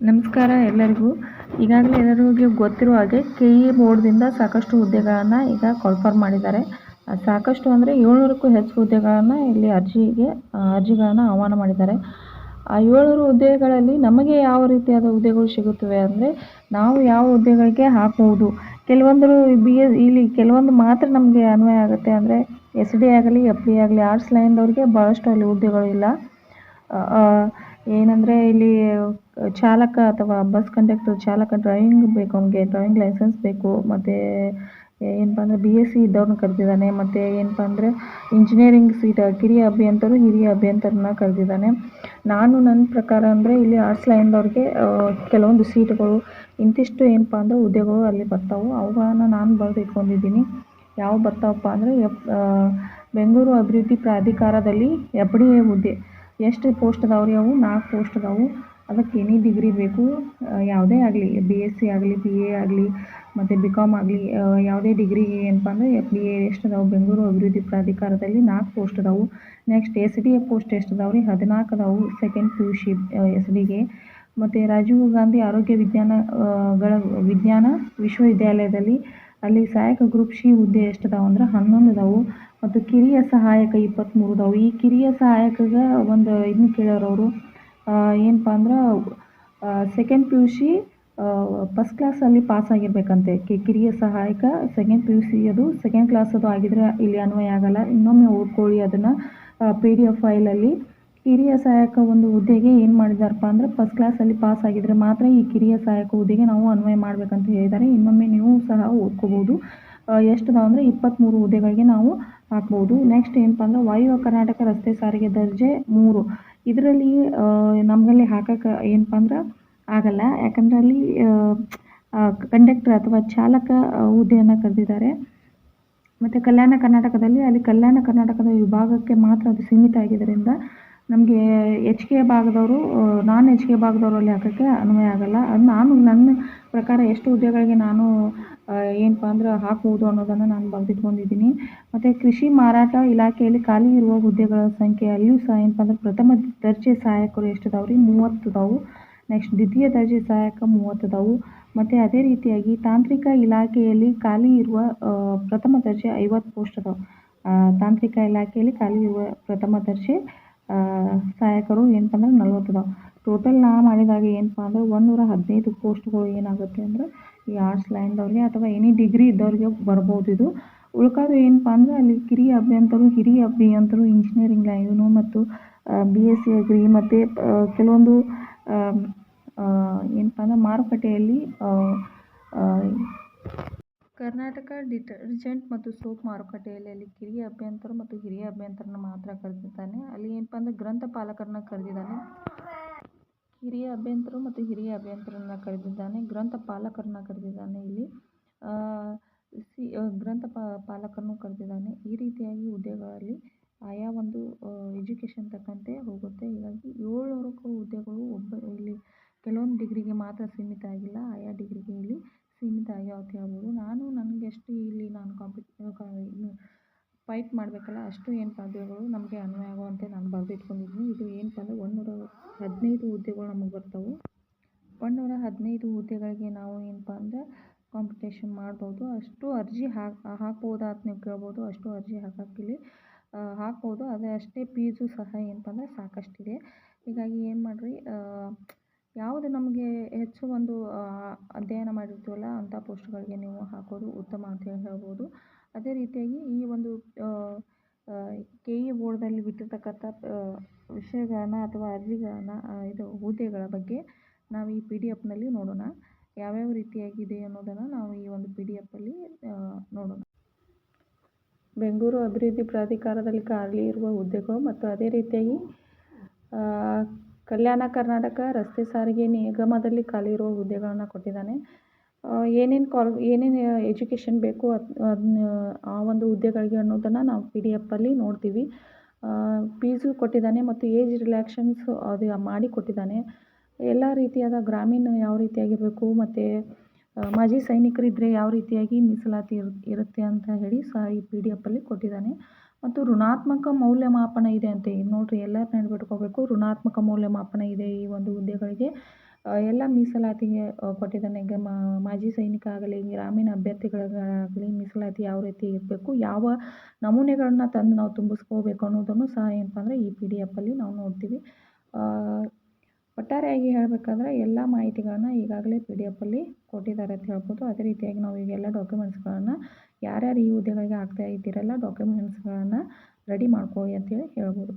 ನಮಸ್ಕಾರ ಎಲ್ಲರಿಗೂ. ಈಗಾಗಲೇ ಎಲ್ಲರಿಗೂ ಗೊತ್ತಿರುವ ಹಾಗೆ ಕೆ ಇ ಬೋರ್ಡ್ದಿಂದ ಸಾಕಷ್ಟು ಹುದ್ದೆಗಳನ್ನು ಈಗ ಕಾಲ್ಫರ್ ಮಾಡಿದ್ದಾರೆ. ಸಾಕಷ್ಟು ಅಂದರೆ ಏಳ್ನೂರಕ್ಕೂ ಹೆಚ್ಚು ಹುದ್ದೆಗಳನ್ನು ಇಲ್ಲಿ ಅರ್ಜಿಗೆ ಅರ್ಜಿಗಳನ್ನು ಆಹ್ವಾನ ಮಾಡಿದ್ದಾರೆ. ಆ, ಏಳ್ನೂರು ಹುದ್ದೆಗಳಲ್ಲಿ ನಮಗೆ ಯಾವ ರೀತಿಯಾದ ಹುದ್ದೆಗಳು ಸಿಗುತ್ತವೆ ಅಂದರೆ ನಾವು ಯಾವ ಹುದ್ದೆಗಳಿಗೆ ಹಾಕುವುದು? ಕೆಲವೊಂದರು ಬಿ ಎಸ್ ಇಲ್ಲಿ ಕೆಲವೊಂದು ಮಾತ್ರ ನಮಗೆ ಅನ್ವಯ ಆಗುತ್ತೆ ಅಂದರೆ ಎಸ್ ಡಿ ಆಗಲಿ, ಎಫ್ ಡಿ ಆಗಲಿ, ಆರ್ಟ್ಸ್ ಲೈನ್ದವ್ರಿಗೆ ಭಾಳಷ್ಟು ಅಲ್ಲಿ ಹುದ್ದೆಗಳು ಇಲ್ಲ. ಏನಂದರೆ ಇಲ್ಲಿ ಚಾಲಕ ಅಥವಾ ಬಸ್ ಕಂಡಕ್ಟರ್ ಚಾಲಕ ಡ್ರೈವಿಂಗ್ ಬೇಕು ಅವನಿಗೆ ಡ್ರೈವಿಂಗ್ ಲೈಸೆನ್ಸ್ ಬೇಕು. ಮತ್ತು ಏನಪ್ಪ ಅಂದರೆ ಬಿ ಎಸ್ ಸಿ ಇದ್ದವ್ರನ್ನ ಕರೆದಿದ್ದಾನೆ. ಮತ್ತು ಏನಪ್ಪ ಅಂದರೆ ಇಂಜಿನಿಯರಿಂಗ್ ಸೀಟ್ ಕಿರಿಯ ಅಭಿಯಂತರು, ಹಿರಿಯ ಅಭಿಯಂತರನ್ನ ಕರೆದಿದ್ದಾನೆ. ನಾನು ನನ್ನ ಪ್ರಕಾರ ಅಂದರೆ ಇಲ್ಲಿ ಆರ್ಟ್ಸ್ ಲೈನ್ದವ್ರಿಗೆ ಕೆಲವೊಂದು ಸೀಟ್ಗಳು ಇಂತಿಷ್ಟು ಏನಪ್ಪ ಅಂದರೆ ಹುದ್ದೆಗಳು ಅಲ್ಲಿ ಬರ್ತಾವೆ. ಅವುಗಳನ್ನು ನಾನು ಬರೆದು ಇಟ್ಕೊಂಡಿದ್ದೀನಿ ಯಾವ ಬರ್ತಾವಪ್ಪ ಅಂದರೆ ಎಫ್ ಬೆಂಗಳೂರು ಅಭಿವೃದ್ಧಿ ಪ್ರಾಧಿಕಾರದಲ್ಲಿ ಎಫ್ ಡಿ ಎ ಹುದ್ದೆ. ಎಷ್ಟು ಪೋಸ್ಟ್ ಅದಾವೆ ರೀ ಅವು? ನಾಲ್ಕು ಪೋಸ್ಟ್ ಅದಾವು ಅದಕ್ಕೆ ಎನಿ ಡಿಗ್ರಿ ಬೇಕು. ಯಾವುದೇ ಆಗಲಿ ಬಿ ಎಸ್ ಸಿ ಆಗಲಿ ಬಿ ಎ ಆಗಲಿ, ಮತ್ತು ಬಿ ಕಾಮ್ ಆಗಲಿ ಯಾವುದೇ ಡಿಗ್ರಿಗೆ ಏನಪ್ಪ ಅಂದರೆ ಡಿ ಎ ಎಷ್ಟು ಅದಾವೆ ಬೆಂಗಳೂರು ಅಭಿವೃದ್ಧಿ ಪ್ರಾಧಿಕಾರದಲ್ಲಿ ನಾಲ್ಕು ಪೋಸ್ಟ್ ಅದಾವೆ next S D A post ಎಷ್ಟು ಅದಾವೆ ರೀ ಹದಿನಾಲ್ಕು ಅದಾವು second P U C S ಡಿಗೆ ಮತ್ತು ರಾಜೀವ್ ಗಾಂಧಿ ಆರೋಗ್ಯ ವಿಜ್ಞಾನಗಳ ವಿಜ್ಞಾನ ವಿಶ್ವವಿದ್ಯಾಲಯದಲ್ಲಿ ಅಲ್ಲಿ ಸಹಾಯಕ ಗ್ರೂಪ್ ಸಿ ಹುದ್ದೆ ಎಷ್ಟು ಅದಾವೆ ಅಂದ್ರೆ ಹನ್ನೊಂದು ಅದಾವೆ ಮತ್ತು ಕಿರಿಯ ಸಹಾಯಕ ಇಪ್ಪತ್ತ್ಮೂರು ಅದಾವೆ. ಈ ಕಿರಿಯ ಸಹಾಯಕಗೆ ಒಂದು ಇದನ್ನ ಕೇಳ್ಯಾರ ಅವರು. ಏನಪ್ಪ ಅಂದ್ರೆ second P U C first ಕ್ಲಾಸಲ್ಲಿ ಪಾಸ್ ಆಗಿರಬೇಕಂತೆ. ಕಿರಿಯ ಸಹಾಯಕ ಸೆಕೆಂಡ್ ಪಿ ಯು ಸಿ ಅದು ಸೆಕೆಂಡ್ ಕ್ಲಾಸ್ ಅದು ಆಗಿದ್ರೆ ಇಲ್ಲಿ ಅನ್ವಯ ಆಗಲ್ಲ. ಇನ್ನೊಮ್ಮೆ ಓದ್ಕೊಳ್ಳಿ ಅದನ್ನು ಪಿ ಡಿ ಎಫ್ ಫೈಲಲ್ಲಿ ಕಿರಿಯ ಸಹಾಯಕ ಒಂದು ಹುದ್ದೆಗೆ ಏನು ಮಾಡಿದಾರಪ್ಪ ಅಂದರೆ ಫಸ್ಟ್ ಕ್ಲಾಸಲ್ಲಿ ಪಾಸ್ ಆಗಿದ್ರೆ ಮಾತ್ರ ಈ ಕಿರಿಯ ಸಹಾಯಕ ಹುದ್ದೆಗೆ ನಾವು ಅನ್ವಯ ಮಾಡಬೇಕಂತ ಹೇಳಿದ್ದಾರೆ ಇನ್ನೊಮ್ಮೆ ನೀವು ಸಹ ಓದ್ಕೋಬೋದು ಎಷ್ಟು ಅದಾವೆ ಅಂದರೆ ಇಪ್ಪತ್ತ್ಮೂರು ಹುದ್ದೆಗಳಿಗೆ ನಾವು ಹಾಕ್ಬೋದು. ನೆಕ್ಸ್ಟ್ ಏನಪ್ಪ ಅಂದ್ರೆ ವಾಯುವ್ಯ ಕರ್ನಾಟಕ ರಸ್ತೆ ಸಾರಿಗೆ ದರ್ಜೆ ಮೂರು. ಇದರಲ್ಲಿ ನಮ್ಮಲ್ಲಿ ಹಾಕಕ್ಕೆ ಏನಪ್ಪ ಅಂದ್ರೆ ಆಗಲ್ಲ. ಯಾಕಂದ್ರೆ ಅಲ್ಲಿ ಕಂಡಕ್ಟರ್ ಅಥವಾ ಚಾಲಕ ಹುದ್ದೆಯನ್ನು ಕರೆದಿದ್ದಾರೆ. ಮತ್ತು ಕಲ್ಯಾಣ ಕರ್ನಾಟಕದಲ್ಲಿ ಅಲ್ಲಿ ಕಲ್ಯಾಣ ಕರ್ನಾಟಕದ ವಿಭಾಗಕ್ಕೆ ಮಾತ್ರ ಅದು ಸೀಮಿತ ಆಗಿದ್ದರಿಂದ ನಮಗೆ ಎಚ್ ಕೆ ಭಾಗದವರು ನಾನ್ ಎಚ್ ಕೆ ಭಾಗದವರು ಅಲ್ಲಿ ಹಾಕೋಕ್ಕೆ ಅನ್ವಯ ಆಗಲ್ಲ. ಅದು ನಾನು, ನನ್ನ ಪ್ರಕಾರ ಎಷ್ಟು ಹುದ್ದೆಗಳಿಗೆ ನಾನು ಏನಪ್ಪ ಅಂದ್ರೆ ಹಾಕ್ಬೋದು ಅನ್ನೋದನ್ನು ನಾನು ಬರೆದಿಟ್ಕೊಂಡಿದ್ದೀನಿ ಮತ್ತು ಕೃಷಿ ಮಾರಾಟ ಇಲಾಖೆಯಲ್ಲಿ ಖಾಲಿ ಇರುವ ಹುದ್ದೆಗಳ ಸಂಖ್ಯೆ ಅಲ್ಲಿಯೂ ಸಹ ಏನಪ್ಪ ಅಂದ್ರೆ ಪ್ರಥಮ ದರ್ಜೆ ಸಹಾಯಕರು ಎಷ್ಟು ಅದಾವೆ ರೀ ಮೂವತ್ತು ಅದಾವು. ನೆಕ್ಸ್ಟ್ ದ್ವಿತೀಯ ದರ್ಜೆ ಸಹಾಯಕ ಮೂವತ್ತು ಅದಾವು. ಮತ್ತು ಅದೇ ರೀತಿಯಾಗಿ ತಾಂತ್ರಿಕ ಇಲಾಖೆಯಲ್ಲಿ ಖಾಲಿ ಇರುವ ಪ್ರಥಮ ದರ್ಜೆ ಐವತ್ತು ಪೋಸ್ಟ್ ಅದಾವೆ. ತಾಂತ್ರಿಕ ಇಲಾಖೆಯಲ್ಲಿ ಖಾಲಿ ಇರುವ ಪ್ರಥಮ ದರ್ಜೆ ಸಹಾಯಕರು ಏನಪ್ಪ ಅಂದ್ರೆ ನಲ್ವತ್ತು ಅದಾವೆ. ಟೋಟಲ್ ನಾ ಮಾಡಿದಾಗ ಏನಪ್ಪ ಅಂದ್ರೆ ಒಂದುನೂರ ಹದಿನೈದು ಪೋಸ್ಟ್ಗಳು ಏನಾಗುತ್ತೆ ಅಂದರೆ ಈ ಆರ್ಟ್ಸ್ ಲೈನ್ದವ್ರಿಗೆ ಅಥವಾ ಎನಿ ಡಿಗ್ರಿ ಇದ್ದವ್ರಿಗೆ ಬರ್ಬೋದು ಇದು. ಉಳ್ಕೋದು ಏನಪ್ಪ ಅಂದ್ರೆ ಅಲ್ಲಿ ಕಿರಿಯ ಅಭಿಯಂತರು, ಹಿರಿಯ ಅಭಿಯಂತರು ಇಂಜಿನಿಯರಿಂಗ್ ಲೈನು ಮತ್ತು ಬಿ ಎಸ್ ಸಿ ಅಗ್ರಿ ಮತ್ತು ಕೆಲವೊಂದು ಏನಪ್ಪ ಅಂದ್ರೆ ಮಾರುಕಟ್ಟೆಯಲ್ಲಿ ಕರ್ನಾಟಕ ಡಿಟರ್ಜೆಂಟ್ ಮತ್ತು ಸೋಪ್ ಮಾರುಕಟ್ಟೆಯಲ್ಲಿ ಅಲ್ಲಿ ಕಿರಿಯ ಅಭ್ಯಂತರು ಮತ್ತು ಹಿರಿಯ ಅಭಿಯಂತರನ್ನ ಮಾತ್ರ ಕರೆದಿದ್ದಾನೆ. ಅಲ್ಲಿ ಏನಪ್ಪ ಅಂದ್ರೆ ಗ್ರಂಥಪಾಲಕರನ್ನ ಕರೆದಿದ್ದಾನೆ. ಹಿರಿಯ ಅಭ್ಯಂತರು ಮತ್ತು ಹಿರಿಯ ಅಭಿಯಂತರನ್ನ ಕರೆದಿದ್ದಾನೆ. ಗ್ರಂಥ ಪಾಲಕರನ್ನ ಕರೆದಿದ್ದಾನೆ ಇಲ್ಲಿ. ಸಿ ಗ್ರಂಥ ಪಾಲಕರನ್ನು ಕರೆದಿದ್ದಾನೆ. ಈ ರೀತಿಯಾಗಿ ಹುದ್ದೆಗಳಲ್ಲಿ ಆಯಾ ಒಂದು ಎಜುಕೇಷನ್ ತಕ್ಕಂತೆ ಹೋಗುತ್ತೆ. ಹೀಗಾಗಿ ಏಳ್ನೂರಕ್ಕೂ ಹುದ್ದೆಗಳು ಒಬ್ಬ, ಇಲ್ಲಿ ಕೆಲವೊಂದು ಡಿಗ್ರಿಗೆ ಮಾತ್ರ ಸೀಮಿತ ಆಗಿಲ್ಲ. ಆಯಾ ಡಿಗ್ರಿಗೆ ಇಲ್ಲಿ ಸೀಮಿತ ಆಗ್ಯಾವ ಅಂತ ಹೇಳ್ಬೋದು ನಾನು, ನನಗೆ ಎಷ್ಟು ಇಲ್ಲಿ ನಾನು ಕಾಂಪಿಟ್ ಫೈಟ್ ಮಾಡಬೇಕಲ್ಲ, ಅಷ್ಟು ಏನು ಪದಗಳು ನಮಗೆ ಅನ್ವಯ ಆಗುವಂತೆ ನಾನು ಬರೆದಿಟ್ಕೊಂಡಿದ್ದೀನಿ ಇದು ಏನಪ್ಪ ಅಂದರೆ ಒಂದುನೂರ ಹದಿನೈದು ಹುದ್ದೆಗಳು ನಮಗೆ ಬರ್ತವೆ. ಒಂದುನೂರ ಹದಿನೈದು ಹುದ್ದೆಗಳಿಗೆ ನಾವು ಏನಪ್ಪ ಅಂದರೆ ಕಾಂಪಿಟೇಷನ್ ಮಾಡ್ಬೋದು. ಅಷ್ಟು ಅರ್ಜಿ ಹಾಕಿ, ಹಾಕ್ಬೋದಾ ಅಂತ ನೀವು ಕೇಳ್ಬೋದು. ಅಷ್ಟು ಅರ್ಜಿ ಹಾಕೋಕ್ಕಿಲ್ಲಿ ಹಾಕ್ಬೋದು. ಅದೇ ಅಷ್ಟೇ ಫೀಸು ಸಹ ಏನಪ್ಪ ಅಂದರೆ ಸಾಕಷ್ಟಿದೆ. ಹೀಗಾಗಿ ಏನು ಮಾಡಿರಿ ಯಾವುದು ನಮಗೆ ಹೆಚ್ಚು ಒಂದು ಅಧ್ಯಯನ ಮಾಡಿರ್ತೀವಲ್ಲ, ಅಂಥ ಪೋಸ್ಟ್ಗಳಿಗೆ ನೀವು ಹಾಕೋದು ಉತ್ತಮ ಅಂತ ಹೇಳಿ ಹೇಳ್ಬೋದು. ಅದೇ ರೀತಿಯಾಗಿ ಈ ಒಂದು ಕೆ ಇ ಬೋರ್ಡ್ದಲ್ಲಿ ಬಿಟ್ಟಿರ್ತಕ್ಕಂಥ ವಿಷಯಗಳನ್ನ ಅಥವಾ ಅರ್ಜಿಗಳನ್ನ ಇದು ಹುದ್ದೆಗಳ ಬಗ್ಗೆ ನಾವು ಈ ಪಿ ಡಿ ಎಫ್ನಲ್ಲಿ ನೋಡೋಣ. ಯಾವ್ಯಾವ ರೀತಿಯಾಗಿದೆ ಅನ್ನೋದನ್ನು ನಾವು ಈ ಒಂದು ಪಿ ಡಿ ಎಫಲ್ಲಿ ನೋಡೋಣ. ಬೆಂಗಳೂರು ಅಭಿವೃದ್ಧಿ ಪ್ರಾಧಿಕಾರದಲ್ಲಿ ಖಾಲಿ ಇರುವ ಹುದ್ದೆಗಳು ಮತ್ತು ಅದೇ ರೀತಿಯಾಗಿ ಕಲ್ಯಾಣ ಕರ್ನಾಟಕ ರಸ್ತೆ ಸಾರಿಗೆ ನಿಗಮದಲ್ಲಿ ಖಾಲಿ ಇರುವ ಹುದ್ದೆಗಳನ್ನು ಕೊಟ್ಟಿದ್ದಾನೆ. ಏನೇನು ಕಾಲ್, ಏನೇನು ಎಜುಕೇಷನ್ ಬೇಕು ಅದು ಅದನ್ನ ಆ ಒಂದು ಹುದ್ದೆಗಳಿಗೆ ಅನ್ನೋದನ್ನು ನಾವು ಪಿ ಡಿ ಎಫಲ್ಲಿ ನೋಡ್ತೀವಿ. ಫೀಸು ಕೊಟ್ಟಿದ್ದಾನೆ ಮತ್ತು ಏಜ್ ರಿಲ್ಯಾಕ್ಷನ್ಸ್ ಅದು ಮಾಡಿ ಕೊಟ್ಟಿದ್ದಾನೆ. ಎಲ್ಲ ರೀತಿಯಾದ ಗ್ರಾಮೀಣ ಯಾವ ರೀತಿಯಾಗಿರಬೇಕು ಮತ್ತು ಮಾಜಿ ಸೈನಿಕರಿದ್ದರೆ ಯಾವ ರೀತಿಯಾಗಿ ಮೀಸಲಾತಿ ಇರು, ಇರುತ್ತೆ ಅಂತ ಹೇಳಿ ಸಹ ಈ ಪಿ ಡಿ ಎಫಲ್ಲಿ ಕೊಟ್ಟಿದ್ದಾನೆ. ಮತ್ತು ಋಣಾತ್ಮಕ ಮೌಲ್ಯಮಾಪನ ಇದೆ ಅಂತೆ ನೋಡಿರಿ ಎಲ್ಲ ನೆನ್ಪಿಟ್ಕೋಬೇಕು ಋಣಾತ್ಮಕ ಮೌಲ್ಯಮಾಪನ ಇದೆ ಈ ಒಂದು ಹುದ್ದೆಗಳಿಗೆ. ಎಲ್ಲ ಮೀಸಲಾತಿಗೆ ಕೊಟ್ಟಿದ್ದಾನೆ. ಈಗ ಮಾಜಿ ಸೈನಿಕ ಆಗಲಿ ಗ್ರಾಮೀಣ ಅಭ್ಯರ್ಥಿಗಳಿಗಾಗಲಿ ಮೀಸಲಾತಿ ಯಾವ ರೀತಿ ಇರಬೇಕು, ಯಾವ ನಮೂನೆಗಳನ್ನ ತಂದು ನಾವು ತುಂಬಿಸ್ಕೋಬೇಕು ಅನ್ನೋದನ್ನು ಸಹ ಏನಪ್ಪ ಅಂದರೆ ಈ ಪಿ ಡಿ ಎಫಲ್ಲಿ ನಾವು ನೋಡ್ತೀವಿ. ಒಟ್ಟಾರೆಯಾಗಿ ಹೇಳಬೇಕಾದ್ರೆ ಎಲ್ಲ ಮಾಹಿತಿಗಳನ್ನ ಈಗಾಗಲೇ ಪಿ ಡಿ ಎಫಲ್ಲಿ ಕೊಟ್ಟಿದ್ದಾರೆ ಅಂತ ಹೇಳ್ಬೋದು. ಅದೇ ರೀತಿಯಾಗಿ ನಾವು ಈಗೆಲ್ಲ ಡಾಕ್ಯುಮೆಂಟ್ಸ್ಗಳನ್ನು ಯಾರ್ಯಾರು ಈ ಹುದ್ದೆಗಳಿಗೆ ಆಗ್ತಾ ಇದ್ದೀರಲ್ಲ ಡಾಕ್ಯುಮೆಂಟ್ಸ್ಗಳನ್ನು ರೆಡಿ ಮಾಡ್ಕೊಳ್ಳಿ ಅಂತೇಳಿ ಹೇಳ್ಬೋದು.